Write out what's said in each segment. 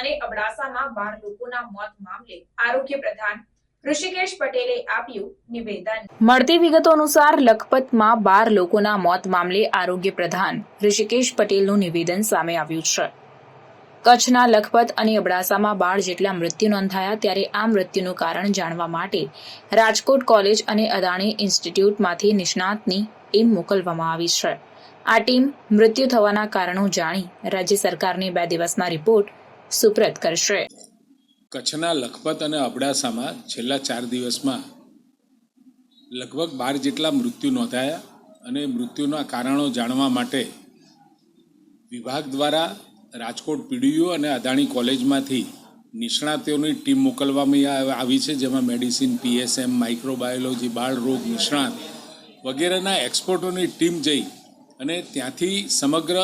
અને અબડાસામાં બાર લોકોના મોત મામલે આરોગ્ય પ્રધાન ઋષિકેશ પટેલે નિવેદન સામે આવ્યું છે. કચ્છના લખપત અને અબડાસામાં બાળ જેટલા મૃત્યુ નોંધાયા ત્યારે આ મૃત્યુનું કારણ જાણવા માટે રાજકોટ કોલેજ અને અદાણી ઇન્સ્ટિટ્યૂટમાંથી નિષ્ણાતની ટીમ મોકલવામાં આવી છે. આ ટીમ મૃત્યુ થવાના કારણો જાણી રાજ્ય સરકારને બે દિવસમાં રિપોર્ટ સુપ્રત કરશે. કચ્છના લખપત અને અબડાસામાં છેલ્લા ચાર દિવસમાં લગભગ બાર જેટલા મૃત્યુ નોંધાયા અને મૃત્યુના કારણો જાણવા માટે વિભાગ દ્વારા રાજકોટ પીડીયુ અને અદાણી કોલેજમાંથી નિષ્ણાતોની ટીમ મોકલવામાં આવી છે, જેમાં મેડિસિન પીએસએમ માઇક્રોબાયોલોજી, બાળ રોગ નિષ્ણાત વગેરેના એક્સપર્ટોની ટીમ જઈ અને ત્યાંથી સમગ્ર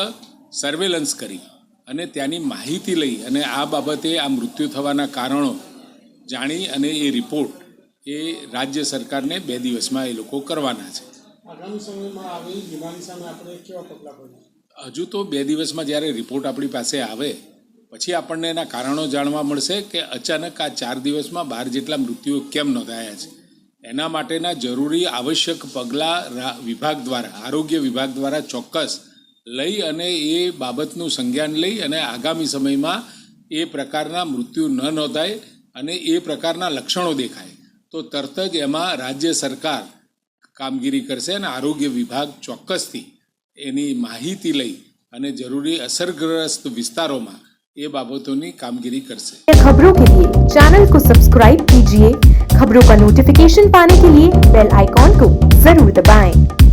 સર્વેલન્સ કરી. અને ત્યાંની માહિતી લઈ અને આ બાબતે આ મૃત્યુ થવાના કારણો જાણી અને એ રિપોર્ટ એ રાજ્ય સરકારને બે દિવસમાં એ લોકો કરવાના છે. આગામી સમયમાં આવી બીમારી સામે આપણે કેવા પગલાં ભરીશું? હજુ તો બે દિવસમાં જ્યારે રિપોર્ટ આપણી પાસે આવે પછી આપણને એના કારણો જાણવા મળશે કે અચાનક આ ચાર દિવસમાં બાર જેટલા મૃત્યુઓ કેમ નોંધાયા છે. એના માટેના જરૂરી આવશ્યક પગલાં વિભાગ દ્વારા આરોગ્ય વિભાગ દ્વારા ચોક્કસ લઈ અને એ બાબતનું સંજ્ઞાન લઈ અને આગામી સમયમાં એ પ્રકારના મૃત્યુ ન નોંધાય અને એ પ્રકારના લક્ષણો દેખાય તો તરત જ એમાં રાજ્ય સરકાર કામગીરી કરશે અને આરોગ્ય વિભાગ ચોક્કસથી એની માહિતી લઈ અને જરૂરી અસરગ્રસ્ત વિસ્તારોમાં એ બાબતોની कामगिरी करसे खबरों के लिए चैनल को सब्सक्राइब कीजिए खबरों का नोटिफिकेशन पाने के लिए बेल आइकॉन को जरूर दबाएं।